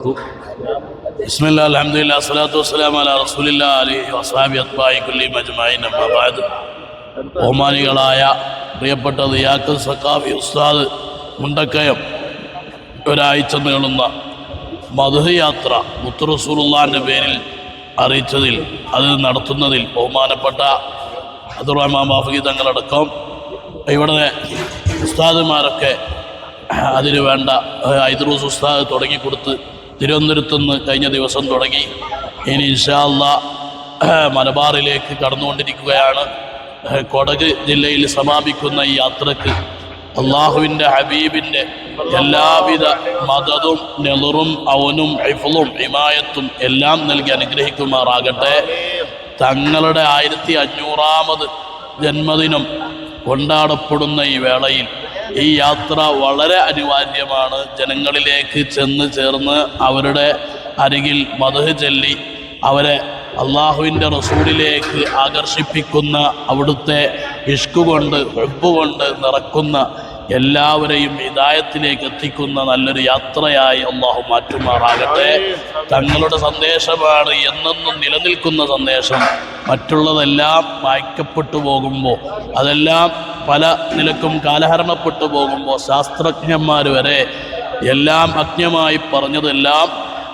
بسم الله الحمد لله الصلاة والسلام على رسول الله عليه وصحابه أطباء كل مجمعين أما بعد ബഹുമാനികളായ പ്രിയപ്പെട്ട ദിയാക്കൽ സക്കാഫി ഉസ്താദ് മുണ്ടക്കയം ഒരാഴ്ച നീളുന്ന മധു യാത്ര മുത്തുറസൂലുള്ളാൻ്റെ പേരിൽ അറിയിച്ചതിൽ അത് നടത്തുന്നതിൽ ബഹുമാനപ്പെട്ട അബ്ദുറഹ്മാൻ ബാഫി തങ്ങളടക്കം ഇവിടെ ഉസ്താദുമാരൊക്കെ അതിന് വേണ്ട ഐദ്രൂസ് ഉസ്താദ് തുടങ്ങിക്കൊടുത്ത് തിരുവനന്തപുരത്ത് നിന്ന് കഴിഞ്ഞ ദിവസം തുടങ്ങി. ഇനി ഇൻഷാല്ല മലബാറിലേക്ക് കടന്നുകൊണ്ടിരിക്കുകയാണ്. കൊടക് ജില്ലയിൽ സമാപിക്കുന്ന ഈ യാത്രയ്ക്ക് അള്ളാഹുവിന്റെ ഹബീബിന്റെ എല്ലാവിധ മതതും നെളുറും അവനും ഹിഫുളും ഹിമായത്തും എല്ലാം നൽകി അനുഗ്രഹിക്കുമാറാകട്ടെ. തങ്ങളുടെ ആയിരത്തി അഞ്ഞൂറാമത് ജന്മദിനം കൊണ്ടാടപ്പെടുന്ന ഈ വേളയിൽ ഈ യാത്ര വളരെ അനിവാര്യമാണ്. ജനങ്ങളിലേക്ക് ചെന്ന് ചേർന്ന് അവരുടെ അരികിൽ മതഹ് ചൊല്ലി അവരെ അള്ളാഹുവിന്റെ റസൂലിലേക്ക് ആകർഷിപ്പിക്കുന്ന അവിടുത്തെ ഇഷ്കു കൊണ്ട് വെബ് കൊണ്ട് നിറക്കുന്ന എല്ലാവരെയും ഹിതായത്തിലേക്ക് എത്തിക്കുന്ന നല്ലൊരു യാത്രയായി അള്ളാഹു മാറ്റുമാറാകട്ടെ. തങ്ങളുടെ സന്ദേശമാണ് എന്നെന്നും നിലനിൽക്കുന്ന സന്ദേശം. മറ്റുള്ളതെല്ലാം മായ്ക്കപ്പെട്ടു പോകുമ്പോൾ അതെല്ലാം പല നിലക്കും കാലഹരണപ്പെട്ടു പോകുമ്പോൾ ശാസ്ത്രജ്ഞന്മാർ വരെ എല്ലാം അജ്ഞമായി പറഞ്ഞതെല്ലാം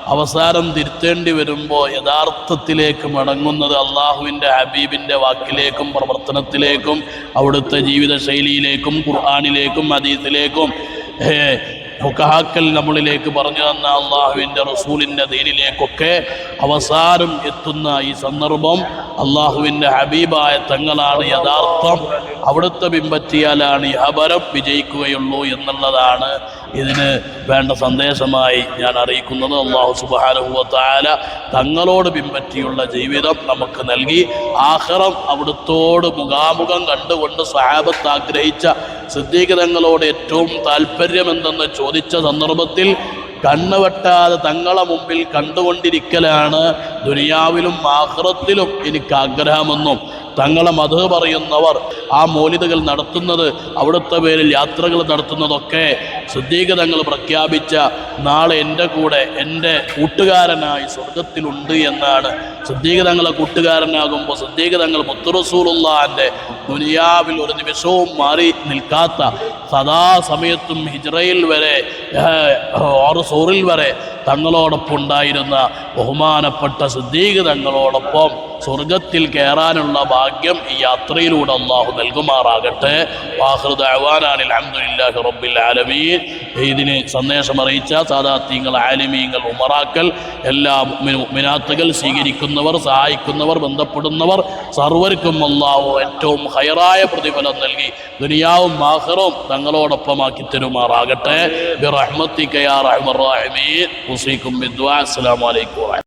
അവസാനം തിരുത്തേണ്ടി വരുമ്പോൾ യഥാർത്ഥത്തിലേക്ക് മടങ്ങുന്നത് അള്ളാഹുവിന്റെ ഹബീബിന്റെ വാക്കിലേക്കും പ്രവർത്തനത്തിലേക്കും അവിടുത്തെ ജീവിതശൈലിയിലേക്കും ഖുർആാനിലേക്കും അതീത്തിലേക്കും ഫുക്കഹാക്കൽ നമ്മളിലേക്ക് പറഞ്ഞു തന്ന അള്ളാഹുവിന്റെ റസൂലിന്റെ ദീനിലേക്കൊക്കെ അവസാനം എത്തുന്ന ഈ സന്ദർഭം അള്ളാഹുവിന്റെ ഹബീബായ തങ്ങളാണ് യഥാർത്ഥം. അവിടുത്തെ ബിംബത്തിയാലാണ് ഈ അപരം വിജയിക്കുകയുള്ളൂ എന്നുള്ളതാണ് ഇതിന് വേണ്ട സന്ദേശമായി ഞാൻ അറിയിക്കുന്നത്. അള്ളാഹു സുബാനുഭവത്തായ തങ്ങളോട് പിൻപറ്റിയുള്ള ജീവിതം നമുക്ക് നൽകി. ആഹ്റം അവിടുത്തോട് മുഖാമുഖം കണ്ടുകൊണ്ട് സഹാബത്ത് ആഗ്രഹിച്ച സിദ്ധീകരങ്ങളോട് ഏറ്റവും താല്പര്യമെന്തെന്ന് ചോദിച്ച സന്ദർഭത്തിൽ കണ്ണുവെട്ടാതെ തങ്ങളെ മുമ്പിൽ കണ്ടുകൊണ്ടിരിക്കലാണ്. ദുനിയാവിലും ആഹ്റത്തിലും എനിക്ക് ആഗ്രഹമെന്നും തങ്ങളെ മധു പറയുന്നവർ ആ മോലിതകൾ നടത്തുന്നത് അവിടുത്തെ പേരിൽ യാത്രകൾ നടത്തുന്നതൊക്കെ ശുദ്ധീകതങ്ങൾ പ്രഖ്യാപിച്ച നാളെ എന്റെ കൂടെ എന്റെ കൂട്ടുകാരനായി സ്വർഗത്തിലുണ്ട് എന്നാണ്. ശുദ്ധീകതങ്ങളെ കൂട്ടുകാരനാകുമ്പോൾ ശുദ്ധീകതങ്ങൾ മുത്തുറസൂലുള്ളാന്റെ ദുനിയാവിൽ ഒരു നിമിഷവും മാറി നിൽക്കാത്ത സദാസമയത്തും ഹിജ്റയിൽ വരെ ആറ് സോറിൽ വരെ തങ്ങളോടൊപ്പം ഉണ്ടായിരുന്ന ബഹുമാനപ്പെട്ട സിദ്ദീഖ് തങ്ങളോടൊപ്പം സ്വർഗത്തിൽ കയറാനുള്ള ഭാഗ്യം ഈ യാത്രയിലൂടെ അള്ളാഹു നൽകുമാറാകട്ടെ. വാഹൃദ് അഹ്വാനാനിൽ അഹമ്മദില്ലാഹി റബ്ബിൽ ആലമീൻ. ഇതിന് സന്ദേശം അറിയിച്ച സാദാത്യങ്ങൾ ആലിമീങ്ങൾ ഉമറാക്കൽ എല്ലാ മിനാത്തുകൾ സ്വീകരിക്കുന്നവർ സഹായിക്കുന്നവർ ബന്ധപ്പെടുന്നവർ സർവർക്കും അള്ളാഹു ഏറ്റവും ഹയറായ പ്രതിഫലം നൽകി ദുനിയാവും മാഹറും തങ്ങളോടൊപ്പമാക്കി തരുമാറാകട്ടെ. ബിറഹ്മത്തിക്കയാ റഹീമീൻ ওসিকুম বিদুয়া আসসালামু আলাইকুম।